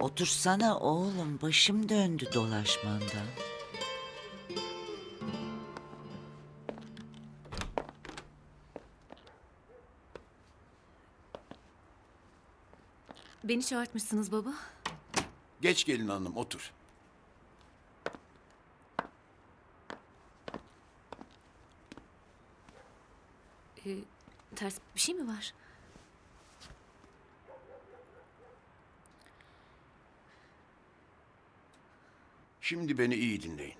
Otursana oğlum başım döndü dolaşmandan. Beni çağırtmışsınız baba. Geç gelin hanım otur. Ee, ters bir şey mi var? Şimdi beni iyi dinleyin.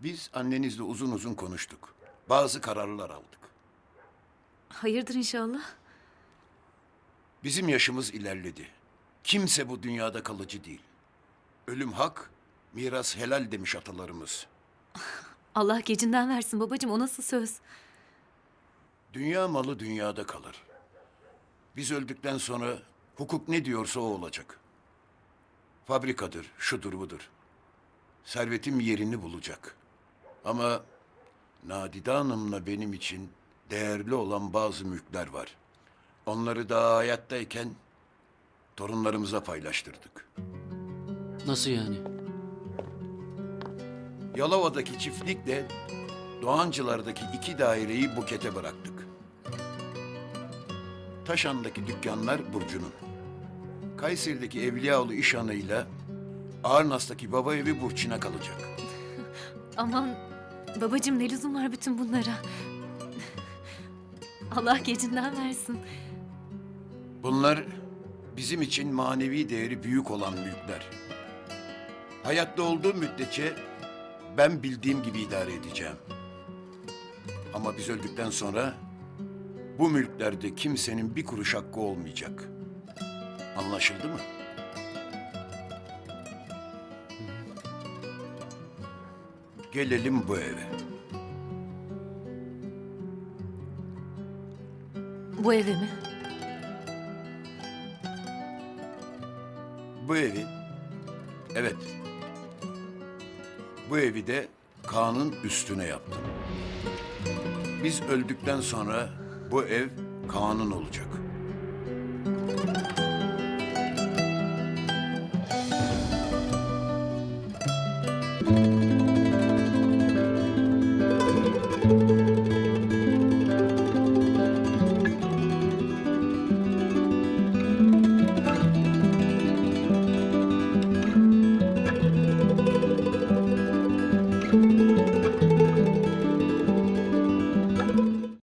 Biz annenizle uzun uzun konuştuk. Bazı kararlar aldık. Hayırdır inşallah. Bizim yaşımız ilerledi. Kimse bu dünyada kalıcı değil. Ölüm hak, miras helal demiş atalarımız. Allah gecinden versin babacığım o nasıl söz? Dünya malı dünyada kalır. Biz öldükten sonra hukuk ne diyorsa o olacak. Fabrikadır, şudur budur. Servetim yerini bulacak. Ama Nadide Hanım'la benim için değerli olan bazı mülkler var. Onları daha hayattayken torunlarımıza paylaştırdık. Nasıl yani? Yalova'daki çiftlikle Doğancılar'daki iki daireyi Buket'e bıraktık. Taşan'daki dükkanlar Burcu'nun. Kayseri'deki Evliyaoğlu İşhanı'yla Arnas'taki baba evi Burçin'e kalacak. Aman babacığım ne lüzum var bütün bunlara? Allah gecinden versin. Bunlar bizim için manevi değeri büyük olan mülkler. Hayatta olduğum müddetçe ben bildiğim gibi idare edeceğim. Ama biz öldükten sonra bu mülklerde kimsenin bir kuruş hakkı olmayacak. Anlaşıldı mı? Gelelim bu eve. Bu eve mi? Bu evi, evet, bu evi de Kaan'ın üstüne yaptım. Biz öldükten sonra bu ev Kaan'ın olacak.